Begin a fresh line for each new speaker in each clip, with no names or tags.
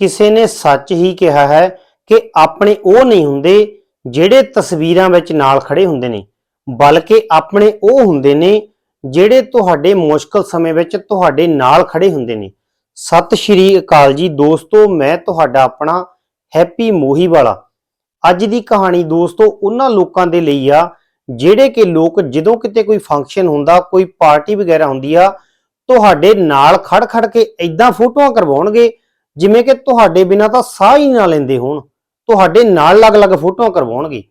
ਕਿਸੇ ਨੇ ਸੱਚ ਹੀ ਕਿਹਾ ਹੈ ਕਿ ਆਪਣੇ ਉਹ ਨਹੀਂ ਹੁੰਦੇ ਜਿਹੜੇ ਤਸਵੀਰਾਂ ਵਿੱਚ ਨਾਲ ਖੜੇ ਹੁੰਦੇ ਨੇ, ਬਲਕਿ ਆਪਣੇ ਉਹ ਹੁੰਦੇ ਨੇ ਜਿਹੜੇ ਤੁਹਾਡੇ ਮੁਸ਼ਕਲ ਸਮੇਂ ਵਿੱਚ ਤੁਹਾਡੇ ਨਾਲ ਖੜੇ ਹੁੰਦੇ ਨੇ। ਸਤਿ ਸ਼੍ਰੀ ਅਕਾਲ ਜੀ ਦੋਸਤੋ, ਮੈਂ ਤੁਹਾਡਾ ਆਪਣਾ ਹੈਪੀ ਮੋਹੀ ਵਾਲਾ। ਅੱਜ ਦੀ ਕਹਾਣੀ ਦੋਸਤੋ ਉਹਨਾਂ ਲੋਕਾਂ ਦੇ ਲਈ ਆ, ਜਿਹੜੇ ਕਿ ਲੋਕ ਜਦੋਂ ਕਿਤੇ ਕੋਈ ਫੰਕਸ਼ਨ ਹੁੰਦਾ, ਕੋਈ ਪਾਰਟੀ ਵਗੈਰਾ ਹੁੰਦੀ ਆ, ਤੁਹਾਡੇ ਨਾਲ ਖੜ ਖੜ ਕੇ ਇਦਾਂ ਫੋਟੋਆਂ ਕਰਵਾਉਣਗੇ ਜਿਵੇਂ ਕਿ ਤੁਹਾਡੇ ਬਿਨਾਂ ਤਾਂ ਸਾਹ ਹੀ ਨਾ ਲੈਂਦੇ ਹੋਣ, ਤੁਹਾਡੇ ਨਾਲ ਲੱਗ-ਲੱਗ ਫੋਟੋਆਂ ਕਰਵਾਉਣਗੇ।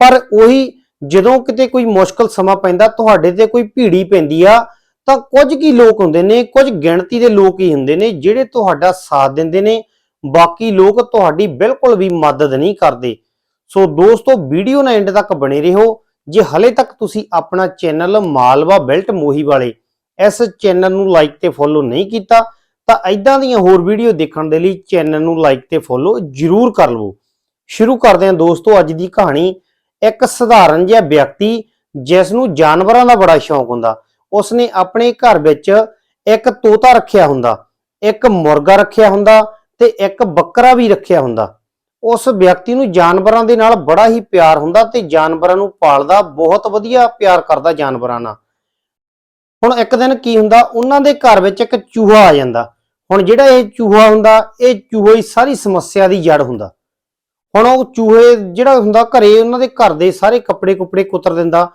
ਪਰ ਉਹੀ ਜਦੋਂ ਕਿਤੇ ਕੋਈ ਮੁਸ਼ਕਲ ਸਮਾਂ ਪੈਂਦਾ, ਤੁਹਾਡੇ ਤੇ ਕੋਈ ਭੀੜੀ ਪੈਂਦੀ ਆ, ਤਾਂ ਕੁਝ ਕੀ ਲੋਕ ਹੁੰਦੇ ਨੇ, ਕੁਝ ਗਿਣਤੀ ਦੇ ਲੋਕ ਹੀ ਹੁੰਦੇ ਨੇ, ਜਿਹੜੇ ਤੁਹਾਡਾ ਸਾਥ ਦਿੰਦੇ ਨੇ। ਬਾਕੀ ਲੋਕ ਤੁਹਾਡੀ ਬਿਲਕੁਲ ਵੀ ਮਦਦ ਨਹੀਂ ਕਰਦੇ। ਸੋ ਦੋਸਤੋ, ਵੀਡੀਓ ਨਾਲ ਐਂਡ ਤੱਕ ਬਣੇ ਰਹੋ। ਜੇ ਹਲੇ ਤੱਕ ਤੁਸੀਂ ਆਪਣਾ ਚੈਨਲ ਮਾਲਵਾ ਬੈਲਟ ਮੋਹੀ ਵਾਲੇ ਇਸ ਚੈਨਲ ਨੂੰ ਲਾਈਕ ਤੇ ਫੋਲੋ ਨਹੀਂ ਕੀਤਾ ਤਾਂ ਐਦਾਂ ਦੀਆਂ ਹੋਰ ਵੀਡੀਓ ਦੇਖਣ ਦੇ ਲਈ ਚੈਨਲ ਨੂੰ ਲਾਈਕ ਤੇ ਫੋਲੋ ਜਰੂਰ ਕਰ ਲਵੋ। ਸ਼ੁਰੂ ਕਰਦੇ ਹਾਂ ਦੋਸਤੋ ਅੱਜ ਦੀ ਕਹਾਣੀ। ਇੱਕ ਸਧਾਰਨ ਜਿਹਾ ਵਿਅਕਤੀ ਜਿਸ ਨੂੰ ਜਾਨਵਰਾਂ ਦਾ ਬੜਾ ਸ਼ੌਂਕ ਹੁੰਦਾ। ਉਸਨੇ ਆਪਣੇ ਘਰ ਵਿੱਚ ਇੱਕ ਤੋਤਾ ਰੱਖਿਆ ਹੁੰਦਾ, ਇੱਕ ਮੁਰਗਾ ਰੱਖਿਆ ਹੁੰਦਾ ਤੇ ਇੱਕ ਬੱਕਰਾ ਵੀ ਰੱਖਿਆ ਹੁੰਦਾ। ਉਸ ਵਿਅਕਤੀ ਨੂੰ ਜਾਨਵਰਾਂ ਦੇ ਨਾਲ ਬੜਾ ਹੀ ਪਿਆਰ ਹੁੰਦਾ ਤੇ ਜਾਨਵਰਾਂ ਨੂੰ ਪਾਲਦਾ, ਬਹੁਤ ਵਧੀਆ ਪਿਆਰ ਕਰਦਾ ਜਾਨਵਰਾਂ ਨਾਲ। ਹੁਣ ਇੱਕ ਦਿਨ ਕੀ ਹੁੰਦਾ, ਉਹਨਾਂ ਦੇ ਘਰ ਵਿੱਚ ਇੱਕ ਚੂਹਾ ਆ ਜਾਂਦਾ। ਹੁਣ ਜਿਹੜਾ ਇਹ ਚੂਹਾ ਹੁੰਦਾ, ਇਹ ਚੂਹਾ ਹੀ ਸਾਰੀ ਸਮੱਸਿਆ ਦੀ ਜੜ ਹੁੰਦਾ। ਹੁਣ ਉਹ ਚੂਹੇ ਜਿਹੜਾ ਹੁੰਦਾ ਘਰੇ, ਉਹਨਾਂ ਦੇ ਘਰ ਦੇ ਸਾਰੇ ਕੱਪੜੇ ਕੁਪੜੇ ਕੁਤਰ ਦਿੰਦਾ।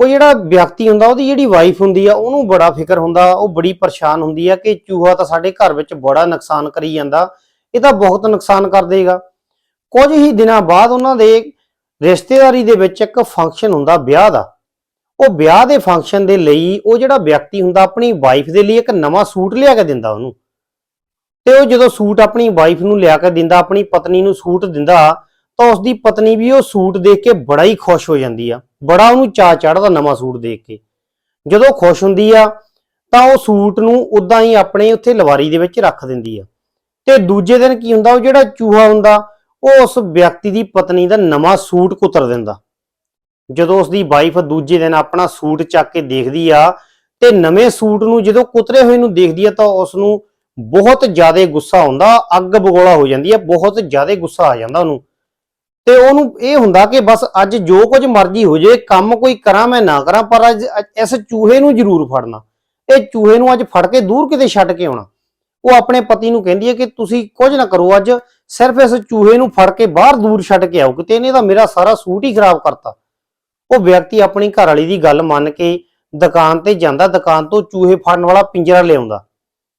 ਉਹ ਜਿਹੜਾ ਵਿਅਕਤੀ ਹੁੰਦਾ, ਉਹਦੀ ਜਿਹੜੀ ਵਾਈਫ ਹੁੰਦੀ ਆ, ਉਹਨੂੰ ਬੜਾ ਫਿਕਰ ਹੁੰਦਾ, ਉਹ ਬੜੀ ਪਰੇਸ਼ਾਨ ਹੁੰਦੀ ਆ ਕਿ ਚੂਹਾ ਤਾਂ ਸਾਡੇ ਘਰ ਵਿੱਚ ਬੜਾ ਨੁਕਸਾਨ ਕਰੀ ਜਾਂਦਾ। ਇਹ ਤਾਂ ਬਹੁਤ ਨੁਕਸਾਨ ਕਰ ਦੇਗਾ। ਕੁਝ ਹੀ ਦਿਨਾਂ ਬਾਅਦ ਉਹਨਾਂ ਦੇ ਰਿਸ਼ਤੇਦਾਰੀ ਦੇ ਵਿੱਚ ਇੱਕ ਫੰਕਸ਼ਨ ਹੁੰਦਾ ਵਿਆਹ ਦਾ। ਉਹ ਵਿਆਹ ਦੇ ਫੰਕਸ਼ਨ ਦੇ ਲਈ ਉਹ ਜਿਹੜਾ ਵਿਅਕਤੀ ਹੁੰਦਾ, ਆਪਣੀ ਵਾਈਫ ਦੇ ਲਈ ਇੱਕ ਨਵਾਂ ਸੂਟ ਲਿਆ ਕੇ ਦਿੰਦਾ ਉਹਨੂੰ। ਤੇ ਉਹ ਜਦੋਂ ਸੂਟ ਆਪਣੀ ਵਾਈਫ ਨੂੰ ਲਿਆ ਕੇ ਦਿੰਦਾ, ਆਪਣੀ ਪਤਨੀ ਨੂੰ ਸੂਟ ਦਿੰਦਾ, ਤਾਂ ਉਸ ਦੀ ਪਤਨੀ ਵੀ ਉਹ ਸੂਟ ਦੇਖ ਕੇ ਬੜਾ ਹੀ ਖੁਸ਼ ਹੋ ਜਾਂਦੀ ਆ। ਬੜਾ ਉਹਨੂੰ ਚਾਅ ਚੜ੍ਹਦਾ ਨਵਾਂ ਸੂਟ ਦੇਖ ਕੇ। ਜਦੋਂ ਖੁਸ਼ ਹੁੰਦੀ ਆ, ਤਾਂ ਉਹ ਸੂਟ ਨੂੰ ਉਦਾਂ ਹੀ ਆਪਣੇ ਉੱਥੇ ਲਵਾਰੀ ਦੇ ਵਿੱਚ ਰੱਖ ਦਿੰਦੀ ਆ। ਤੇ ਦੂਜੇ ਦਿਨ ਕੀ ਹੁੰਦਾ, ਉਹ ਜਿਹੜਾ ਚੂਹਾ ਹੁੰਦਾ, ਉਹ ਉਸ ਵਿਅਕਤੀ ਦੀ ਪਤਨੀ ਦਾ ਨਵਾਂ ਸੂਟ ਕੁਤਰ ਦਿੰਦਾ। ਜਦੋਂ ਉਸ ਦੀ ਵਾਈਫ ਦੂਜੇ ਦਿਨ ਆਪਣਾ ਸੂਟ ਚੱਕ ਕੇ ਦੇਖਦੀ ਆ, ਤੇ ਨਵੇਂ ਸੂਟ ਨੂੰ ਜਦੋਂ ਕੁਤਰੇ ਹੋਏ ਨੂੰ ਦੇਖਦੀ ਆ, ਤਾਂ ਉਸ ਨੂੰ ਬਹੁਤ ਜ਼ਿਆਦਾ ਗੁੱਸਾ ਆਉਂਦਾ, ਅੱਗ ਬਗੋਲਾ ਹੋ ਜਾਂਦੀ ਹੈ, ਬਹੁਤ ਜ਼ਿਆਦਾ ਗੁੱਸਾ ਆ ਜਾਂਦਾ ਉਹਨੂੰ। ਤੇ ਉਹਨੂੰ ਇਹ ਹੁੰਦਾ ਕਿ ਬਸ ਅੱਜ ਜੋ ਕੁਝ ਮਰਜ਼ੀ ਹੋ ਜੇ ਕੰਮ ਕੋਈ ਕਰਾਂ ਮੈਂ ਨਾ ਕਰਾਂ, ਪਰ ਅੱਜ ਇਸ ਚੂਹੇ ਨੂੰ ਜ਼ਰੂਰ ਫੜਨਾ। ਇਹ ਚੂਹੇ ਨੂੰ ਅੱਜ ਫੜ ਕੇ ਦੂਰ ਕਿਤੇ ਛੱਡ ਕੇ ਆਉਣਾ। ਉਹ ਆਪਣੇ ਪਤੀ ਨੂੰ ਕਹਿੰਦੀ ਹੈ ਕਿ ਤੁਸੀਂ ਕੁਝ ਨਾ ਕਰੋ, ਅੱਜ ਸਿਰਫ ਇਸ ਚੂਹੇ ਨੂੰ ਫੜ ਕੇ ਬਾਹਰ ਦੂਰ ਛੱਡ ਕੇ ਆਓ, ਕਿਤੇ ਇਹਨੇ ਤਾਂ ਮੇਰਾ ਸਾਰਾ ਸੂਟ ਹੀ ਖਰਾਬ ਕਰਤਾ। ਉਹ ਵਿਅਕਤੀ ਆਪਣੀ ਘਰ ਵਾਲੀ ਦੀ ਗੱਲ ਮੰਨ ਕੇ ਦੁਕਾਨ ਤੇ ਜਾਂਦਾ, ਦੁਕਾਨ ਤੋਂ ਚੂਹੇ ਫੜਨ ਵਾਲਾ ਪਿੰਜਰਾ ਲਿਆਉਂਦਾ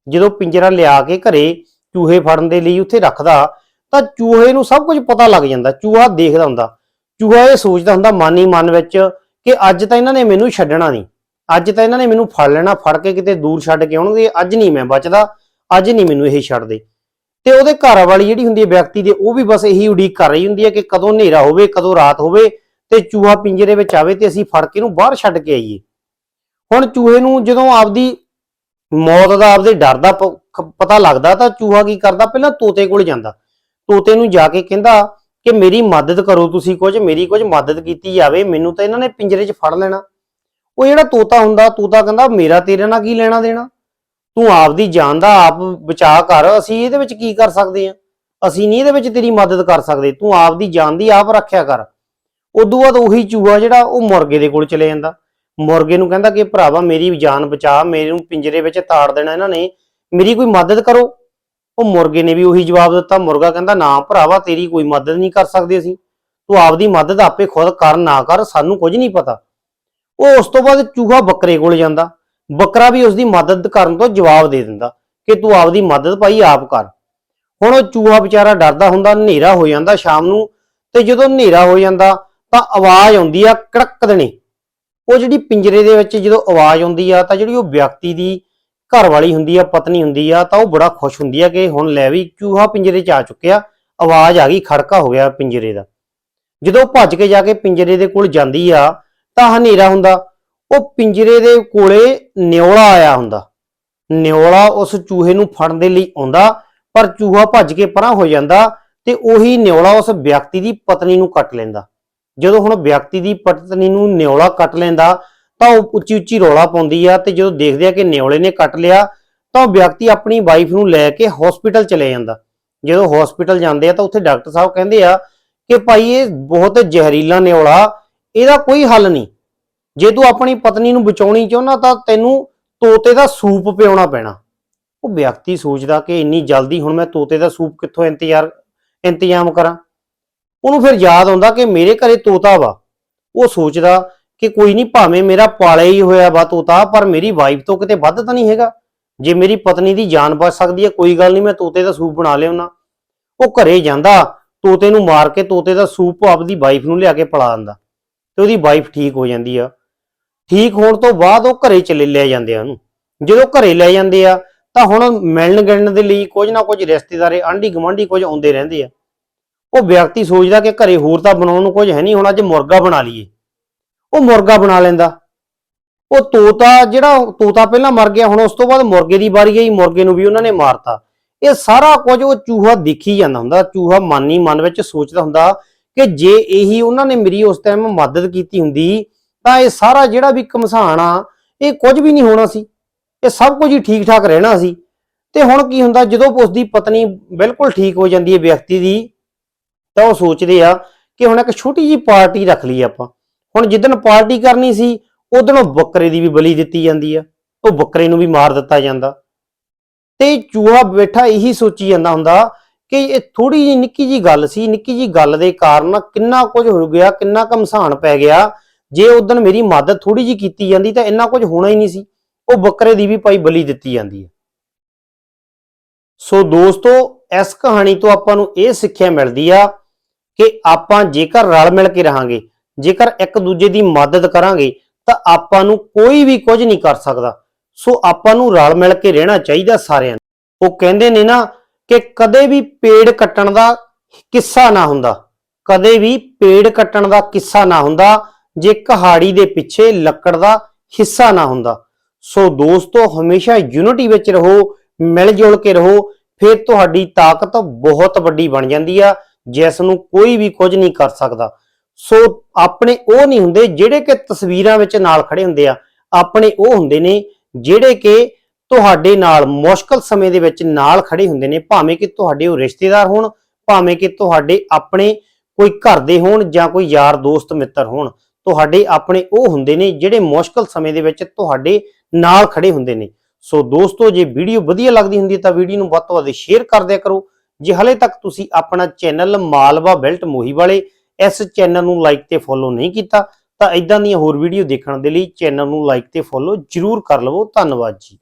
ਜਦੋਂ ਪਿੰਜਰਾ ਲਿਆ ਕੇ ਘਰੇ ਚੂਹੇ ਫੜਨ ਦੇ ਲਈ ਉੱਥੇ ਰੱਖਦਾ, ਤਾਂ ਚੂਹੇ ਨੂੰ ਸਭ ਕੁਝ ਪਤਾ ਲੱਗ ਜਾਂਦਾ, ਚੂਹਾ ਦੇਖਦਾ ਹੁੰਦਾ। ਚੂਹਾ ਇਹ ਸੋਚਦਾ ਹੁੰਦਾ ਮਨ ਹੀ ਮਨ ਵਿੱਚ ਕਿ ਅੱਜ ਤਾਂ ਇਹਨਾਂ ਨੇ ਮੈਨੂੰ ਛੱਡਣਾ ਨਹੀਂ, ਅੱਜ ਤਾਂ ਇਹਨਾਂ ਨੇ ਮੈਨੂੰ ਫੜ ਲੈਣਾ, ਫੜ ਕੇ ਕਿਤੇ ਦੂਰ ਛੱਡ ਕੇ ਆਉਣਗੇ, ਅੱਜ ਨਹੀਂ ਮੈਂ ਬਚਦਾ, ਅੱਜ ਨਹੀਂ ਮੈਨੂੰ ਇਹ ਛੱਡਦੇ। ਤੇ ਉਹਦੇ ਘਰ ਵਾਲੀ ਜਿਹੜੀ ਹੁੰਦੀ ਹੈ ਵਿਅਕਤੀ ਦੇ, ਉਹ ਵੀ ਬਸ ਇਹੀ ਉਡੀਕ ਕਰ ਰਹੀ ਹੁੰਦੀ ਹੈ ਕਿ ਕਦੋਂ ਹਨੇਰਾ ਹੋਵੇ, ਕਦੋਂ ਰਾਤ ਹੋਵੇ, ਤੇ ਚੂਹਾ ਪਿੰਜਰੇ ਵਿੱਚ ਆਵੇ ਤੇ ਅਸੀਂ ਫੜ ਕੇ ਇਹਨੂੰ ਬਾਹਰ ਛੱਡ ਕੇ ਆਈਏ। ਹੁਣ ਚੂਹੇ ਨੂੰ ਜਦੋਂ ਆਪਦੀ ਮੌਤ ਦਾ ਆਪਦੇ ਡਰ ਦਾ ਪ- ਖ- ਪਤਾ ਲੱਗਦਾ ਤਾਂ ਚੂਹਾ ਕੀ ਕਰਦਾ? ਪਹਿਲਾਂ ਤੋਤੇ ਕੋਲ ਜਾਂਦਾ। ਤੋਤੇ ਨੂੰ ਜਾ ਕੇ ਕਹਿੰਦਾ ਕਿ ਮੇਰੀ ਮਦਦ ਕਰੋ ਤੁਸੀਂ ਕੁਝ, ਮੇਰੀ ਕੁਝ ਮਦਦ ਕੀਤੀ ਜਾਵੇ, ਮੈਨੂੰ ਤਾਂ ਇਹਨਾਂ ਨੇ ਪਿੰਜਰੇ 'ਚ ਫੜ ਲੈਣਾ। ਉਹ ਜਿਹੜਾ ਤੋਤਾ ਹੁੰਦਾ, ਤੋਤਾ ਕਹਿੰਦਾ, ਮੇਰਾ ਤੇਰੇ ਨਾਲ ਕੀ ਲੈਣਾ ਦੇਣਾ? ਤੂੰ ਆਪਦੀ ਜਾਨ ਦਾ ਆਪ ਬਚਾਅ ਕਰ, ਅਸੀਂ ਇਹਦੇ ਵਿੱਚ ਕੀ ਕਰ ਸਕਦੇ ਆ ਅਸੀਂ ਨਹੀਂ ਇਹਦੇ ਵਿੱਚ ਤੇਰੀ ਮਦਦ ਕਰ ਸਕਦੇ। ਤੂੰ ਆਪਦੀ ਜਾਨ ਦੀ ਆਪ ਰੱਖਿਆ ਕਰ। ਉਦੋਂ ਬਾਅਦ ਉਹੀ ਚੂਹਾ ਜਿਹੜਾ, ਉਹ ਮੁਰਗੇ ਦੇ ਕੋਲ ਚਲੇ ਜਾਂਦਾ। ਮੁਰਗੇ ਨੂੰ ਕਹਿੰਦਾ ਕਿ ਭਰਾਵਾ ਮੇਰੀ ਜਾਨ ਬਚਾ ਮੇਰੇ ਨੂੰ ਪਿੰਜਰੇ ਵਿੱਚ ਤਾੜ ਦੇਣਾ ਇਹਨਾਂ ਨੇ, ਮੇਰੀ ਕੋਈ ਮਦਦ ਕਰੋ। ਉਹ ਮੁਰਗੇ ਨੇ ਵੀ ਉਹੀ ਜਵਾਬ ਦਿੱਤਾ। ਮੁਰਗਾ ਕਹਿੰਦਾ, ਨਾ ਭਰਾਵਾ, ਤੇਰੀ ਕੋਈ ਮਦਦ ਨਹੀਂ ਕਰ ਸਕਦੇ ਅਸੀਂ। ਤੂੰ ਆਪਦੀ ਮਦਦ ਆਪੇ ਖੁਦ ਕਰ, ਨਾ ਕਰ, ਸਾਨੂੰ ਕੁਝ ਨਹੀਂ ਪਤਾ। ਉਹ ਉਸ ਤੋਂ ਬਾਅਦ ਚੂਹਾ ਬੱਕਰੇ ਕੋਲ ਜਾਂਦਾ। ਬੱਕਰਾ ਵੀ ਉਸ ਦੀ ਮਦਦ ਕਰਨ ਤੋਂ ਜਵਾਬ ਦੇ ਦਿੰਦਾ ਕਿ ਤੂੰ ਆਪਦੀ ਮਦਦ ਭਾਈ ਆਪ ਕਰ। ਹੁਣ ਉਹ ਚੂਹਾ ਵਿਚਾਰਾ ਡਰਦਾ ਹੁੰਦਾ, ਹਨੇਰਾ ਹੋ ਜਾਂਦਾ ਸ਼ਾਮ ਨੂੰ ਤੇ ਜਦੋਂ ਹਨੇਰਾ ਹੋ ਜਾਂਦਾ ਤਾਂ ਆਵਾਜ਼ ਆਉਂਦੀ ਆ ਕੜਕ ਦੇਣੀ। ਉਹ ਜਿਹੜੀ ਪਿੰਜਰੇ ਦੇ ਵਿੱਚ ਜਦੋਂ ਆਵਾਜ਼ ਆਉਂਦੀ ਆ, ਤਾਂ ਜਿਹੜੀ ਉਹ ਵਿਅਕਤੀ ਦੀ ਘਰ ਵਾਲੀ ਹੁੰਦੀ ਆ, ਪਤਨੀ ਹੁੰਦੀ ਆ, ਤਾਂ ਉਹ ਬੜਾ ਖੁਸ਼ ਹੁੰਦੀ ਆ ਕਿ ਹੁਣ ਲੈ ਵੀ ਚੂਹਾ ਪਿੰਜਰੇ 'ਚ ਆ ਚੁੱਕਿਆ, ਆਵਾਜ਼ ਆ ਗਈ, ਖੜਕਾ ਹੋ ਗਿਆ ਪਿੰਜਰੇ ਦਾ। ਜਦੋਂ ਉਹ ਭੱਜ ਕੇ ਜਾ ਕੇ ਪਿੰਜਰੇ ਦੇ ਕੋਲ ਜਾਂਦੀ ਆ, ਤਾਂ ਹਨੇਰਾ ਹੁੰਦਾ। ਉਹ ਪਿੰਜਰੇ ਦੇ ਕੋਲੇ ਨਿਉਲਾ ਆਇਆ ਹੁੰਦਾ। ਨਿਉਲਾ ਉਸ ਚੂਹੇ ਨੂੰ ਫੜਨ ਦੇ ਲਈ ਆਉਂਦਾ, ਪਰ ਚੂਹਾ ਭੱਜ ਕੇ ਪਰਾਂ ਹੋ ਜਾਂਦਾ ਤੇ ਉਹੀ ਨਿਉਲਾ ਉਸ ਵਿਅਕਤੀ ਦੀ ਪਤਨੀ ਨੂੰ ਕੱਟ ਲੈਂਦਾ। ਜਦੋਂ ਹੁਣ ਵਿਅਕਤੀ ਦੀ ਪਤਨੀ ਨੂੰ ਨਿਉਲਾ ਕੱਟ ਲੈਂਦਾ, ਤਾਂ ਉਹ ਉੱਚੀ ਉੱਚੀ ਰੌਲਾ ਪਾਉਂਦੀ ਆ ਤੇ ਜਦੋਂ ਦੇਖਦੇ ਆ ਕਿ ਨਿਉਲੇ ਨੇ ਕੱਟ ਲਿਆ, ਤਾਂ ਉਹ ਵਿਅਕਤੀ ਆਪਣੀ ਵਾਈਫ ਨੂੰ ਲੈ ਕੇ ਹਸਪੀਟਲ ਚਲੇ ਜਾਂਦਾ। ਜਦੋਂ ਹਸਪੀਟਲ ਜਾਂਦੇ ਆ ਤਾਂ ਉੱਥੇ ਡਾਕਟਰ ਸਾਹਿਬ ਕਹਿੰਦੇ ਆ ਕਿ ਭਾਈ ਇਹ ਬਹੁਤ ਜ਼ਹਿਰੀਲਾ ਨਿਉਲਾ ਇਹਦਾ ਕੋਈ ਹੱਲ ਨਹੀਂ। ਜੇ ਤੂੰ ਆਪਣੀ ਪਤਨੀ ਨੂੰ ਬਚਾਉਣੀ ਚਾਹੁੰਦਾ ਤਾਂ ਤੈਨੂੰ ਤੋਤੇ ਦਾ ਸੂਪ ਪਿਆਉਣਾ ਪੈਣਾ। ਉਹ ਵਿਅਕਤੀ ਸੋਚਦਾ ਕਿ ਇੰਨੀ ਜਲਦੀ ਹੁਣ ਮੈਂ ਤੋਤੇ ਦਾ ਸੂਪ ਕਿੱਥੋਂ ਇੰਤਜ਼ਾਰ, ਇੰਤਜ਼ਾਮ ਕਰਾਂ? ਉਹਨੂੰ ਫਿਰ ਯਾਦ ਆਉਂਦਾ ਕਿ ਮੇਰੇ ਘਰੇ ਤੋਤਾ ਵਾ। ਉਹ ਸੋਚਦਾ ਕਿ ਕੋਈ ਨਹੀਂ ਭਾਵੇਂ ਮੇਰਾ ਪਾਲਿਆ ਹੀ ਹੋਇਆ ਵਾ ਤੋਤਾ, ਪਰ ਮੇਰੀ ਵਾਈਫ ਤੋਂ ਕਿਤੇ ਵੱਧ ਤਾਂ ਨਹੀਂ ਹੈਗਾ। ਜੇ ਮੇਰੀ ਪਤਨੀ ਦੀ ਜਾਨ ਬਚ ਸਕਦੀ ਹੈ, ਕੋਈ ਗੱਲ ਨਹੀਂ, ਮੈਂ ਤੋਤੇ ਦਾ ਸੂਪ ਬਣਾ ਲਿਆਉਣਾ। ਉਹ ਘਰੇ ਜਾਂਦਾ, ਤੋਤੇ ਨੂੰ ਮਾਰ ਕੇ ਤੋਤੇ ਦਾ ਸੂਪ ਆਪਦੀ ਵਾਈਫ ਨੂੰ ਲਿਆ ਕੇ ਪਿਲਾ ਦਿੰਦਾ ਤੇ ਉਹਦੀ ਵਾਈਫ ਠੀਕ ਹੋ ਜਾਂਦੀ ਆ। ਠੀਕ ਹੋਣ ਤੋਂ ਬਾਅਦ ਉਹ ਘਰੇ ਚਲੇ ਲੈ ਜਾਂਦੇ ਆ ਉਹਨੂੰ। ਜਦੋਂ ਘਰੇ ਲੈ ਜਾਂਦੇ ਆ, ਤਾਂ ਹੁਣ ਮਿਲਣ ਗਿਲਣ ਦੇ ਲਈ ਕੁਝ ਨਾ ਕੁਝ ਰਿਸ਼ਤੇਦਾਰੇ ਆਂਢੀ ਗੁਆਂਢੀ ਕੁਝ ਆਉਂਦੇ ਰਹਿੰਦੇ ਆ। ਉਹ ਵਿਅਕਤੀ ਸੋਚਦਾ ਕਿ ਘਰੇ ਹੋਰ ਤਾਂ ਬਣਾਉਣ ਨੂੰ ਕੁਝ ਹੈ ਨਹੀਂ, ਹੁਣ ਅੱਜ ਮੁਰਗਾ ਬਣਾ ਲਈਏ। ਉਹ ਮੁਰਗਾ ਬਣਾ ਲੈਂਦਾ। ਉਹ ਤੋਤਾ ਜਿਹੜਾ ਤੋਤਾ ਪਹਿਲਾਂ ਮਰ ਗਿਆ, ਹੁਣ ਉਸ ਤੋਂ ਬਾਅਦ ਮੁਰਗੇ ਦੀ ਵਾਰੀ ਆਈ, ਮੁਰਗੇ ਨੂੰ ਵੀ ਉਹਨਾਂ ਨੇ ਮਾਰਤਾ। ਇਹ ਸਾਰਾ ਕੁਝ ਉਹ ਚੂਹਾ ਦੇਖੀ ਜਾਂਦਾ ਹੁੰਦਾ, ਚੂਹਾ ਮਨ ਹੀ ਮਨ ਵਿੱਚ ਸੋਚਦਾ ਹੁੰਦਾ ਕਿ ਜੇ ਇਹੀ ਉਹਨਾਂ ਨੇ ਮੇਰੀ ਉਸ ਟਾਈਮ ਮਦਦ ਕੀਤੀ ਹੁੰਦੀ, ਤਾਂ ਇਹ ਸਾਰਾ ਜਿਹੜਾ ਵੀ ਘਮਸਾਣ ਆ, ਇਹ ਕੁਝ ਵੀ ਨਹੀਂ ਹੋਣਾ ਸੀ। ਇਹ ਸਭ ਕੁਝ ਹੀ ਠੀਕ ਠਾਕ ਰਹਿਣਾ ਸੀ। ਤੇ ਹੁਣ ਕੀ ਹੁੰਦਾ, ਜਦੋਂ ਉਸ ਦੀ ਪਤਨੀ ਬਿਲਕੁਲ ਠੀਕ ਹੋ ਜਾਂਦੀ ਹੈ ਵਿਅਕਤੀ ਦੀ ਤਾਂ ਉਹ ਸੋਚਦੇ ਆ ਕਿ ਹੁਣ ਇੱਕ ਛੋਟੀ ਜੀ ਪਾਰਟੀ ਰੱਖ ਲਈ ਆਪਾਂ। ਹੁਣ ਜਿੱਦਣ ਪਾਰਟੀ ਕਰਨੀ ਸੀ ਉਦੋਂ ਉਹ ਬੱਕਰੇ ਦੀ ਵੀ ਬਲੀ ਦਿੱਤੀ ਜਾਂਦੀ ਆ। ਉਹ ਬੱਕਰੇ ਨੂੰ ਵੀ ਮਾਰ ਦਿੱਤਾ ਜਾਂਦਾ। ਤੇ ਚੂਹਾ ਬੈਠਾ ਇਹੀ ਸੋਚੀ ਜਾਂਦਾ ਹੁੰਦਾ ਕਿ ਇਹ ਥੋੜੀ ਜੀ ਨਿੱਕੀ ਜੀ ਗੱਲ ਸੀ, ਨਿੱਕੀ ਜੀ ਗੱਲ ਦੇ ਕਾਰਨ ਕਿੰਨਾ ਕੁਝ ਹੋ ਗਿਆ, ਕਿੰਨਾ ਕਮਸਾਨ ਪੈ ਗਿਆ। ਜੇ ਉਦੋਂ ਮੇਰੀ ਮਦਦ ਥੋੜੀ ਜੀ ਕੀਤੀ ਜਾਂਦੀ ਤਾਂ ਇੰਨਾ ਕੁਝ ਹੋਣਾ ਹੀ ਨਹੀਂ ਸੀ। ਉਹ ਬੱਕਰੇ ਦੀ ਵੀ ਭਾਈ ਬਲੀ ਦਿੱਤੀ ਜਾਂਦੀ ਹੈ ਸੋ ਦੋਸਤੋ, ਇਸ ਕਹਾਣੀ ਤੋਂ ਆਪਾਂ ਨੂੰ ਇਹ ਸਿੱਖਿਆ ਮਿਲਦੀ ਆ ਕਿ ਆਪਾਂ ਜੇਕਰ ਰਲ ਮਿਲ ਕੇ ਰਹਾਂਗੇ, ਜੇਕਰ ਇੱਕ ਦੂਜੇ ਦੀ ਮਦਦ ਕਰਾਂਗੇ, ਤਾਂ ਆਪਾਂ ਨੂੰ ਕੋਈ ਵੀ ਕੁਝ ਨਹੀਂ ਕਰ ਸਕਦਾ। ਸੋ ਆਪਾਂ ਨੂੰ ਰਲ ਮਿਲ ਕੇ ਰਹਿਣਾ ਚਾਹੀਦਾ ਸਾਰਿਆਂ ਨੂੰ। ਉਹ ਕਹਿੰਦੇ ਨੇ ਨਾ ਕਿ ਕਦੇ ਵੀ ਪੇੜ ਕੱਟਣ ਦਾ ਕਿੱਸਾ ਨਾ ਹੁੰਦਾ। ਕਦੇ ਵੀ ਪੇੜ ਕੱਟਣ ਦਾ ਕਿੱਸਾ ਨਾ ਹੁੰਦਾ, ਜੇ ਕਹਾੜੀ ਦੇ ਪਿੱਛੇ ਲੱਕੜ ਦਾ ਹਿੱਸਾ ਨਾ ਹੁੰਦਾ। ਸੋ ਦੋਸਤੋ, ਹਮੇਸ਼ਾ ਯੂਨਿਟੀ ਵਿੱਚ ਰਹੋ ਮਿਲ ਜੁਲ ਕੇ ਰਹੋ, ਫਿਰ ਤੁਹਾਡੀ ਤਾਕਤ ਬਹੁਤ ਵੱਡੀ ਬਣ ਜਾਂਦੀ ਆ। ਜਿਸ ਨੂੰ ਕੋਈ ਵੀ ਕੁਝ ਨਹੀਂ ਕਰ ਸਕਦਾ। ਸੋ ਆਪਣੇ ਉਹ ਨਹੀਂ ਹੁੰਦੇ ਜਿਹੜੇ ਕਿ ਤਸਵੀਰਾਂ ਵਿੱਚ ਨਾਲ ਖੜੇ ਹੁੰਦੇ ਆ। ਆਪਣੇ ਉਹ ਹੁੰਦੇ ਨੇ ਜਿਹੜੇ ਕਿ ਤੁਹਾਡੇ ਨਾਲ ਮੁਸ਼ਕਲ ਸਮੇਂ ਦੇ ਵਿੱਚ ਨਾਲ ਖੜੇ ਹੁੰਦੇ ਨੇ, ਭਾਵੇਂ ਕਿ ਤੁਹਾਡੇ ਉਹ ਰਿਸ਼ਤੇਦਾਰ ਹੋਣ, ਭਾਵੇਂ ਕਿ ਤੁਹਾਡੇ ਆਪਣੇ ਕੋਈ ਘਰ ਦੇ ਹੋਣ ਜਾਂ ਕੋਈ ਯਾਰ, ਦੋਸਤ, ਮਿੱਤਰ ਹੋਣ। ਤੁਹਾਡੇ ਆਪਣੇ ਉਹ ਹੁੰਦੇ ਨੇ ਜਿਹੜੇ ਮੁਸ਼ਕਲ ਸਮੇਂ ਦੇ ਵਿੱਚ ਤੁਹਾਡੇ ਨਾਲ ਖੜੇ ਹੁੰਦੇ ਨੇ। ਸੋ ਦੋਸਤੋ, ਜੇ ਵੀਡੀਓ ਵਧੀਆ ਲੱਗਦੀ ਹੁੰਦੀ ਹੈ ਤਾਂ ਵੀਡੀਓ ਨੂੰ ਵੱਧ ਤੋਂ ਵੱਧ ਸ਼ੇਅਰ ਕਰ ਦਿਆ ਕਰੋ। ਜੇ ਹਲੇ ਤੱਕ ਤੁਸੀਂ ਆਪਣਾ ਚੈਨਲ ਮਾਲਵਾ ਬੈਲਟ ਮੋਹੀ ਵਾਲੇ ਇਸ ਚੈਨਲ ਨੂੰ ਲਾਈਕ ਤੇ ਫੋਲੋ ਨਹੀਂ ਕੀਤਾ, ਤਾਂ ਇਦਾਂ ਦੀਆਂ ਹੋਰ ਵੀਡੀਓ ਦੇਖਣ ਦੇ ਲਈ ਚੈਨਲ ਨੂੰ ਲਾਈਕ ਤੇ ਫੋਲੋ ਜਰੂਰ ਕਰ ਲਵੋ। ਧੰਨਵਾਦ ਜੀ।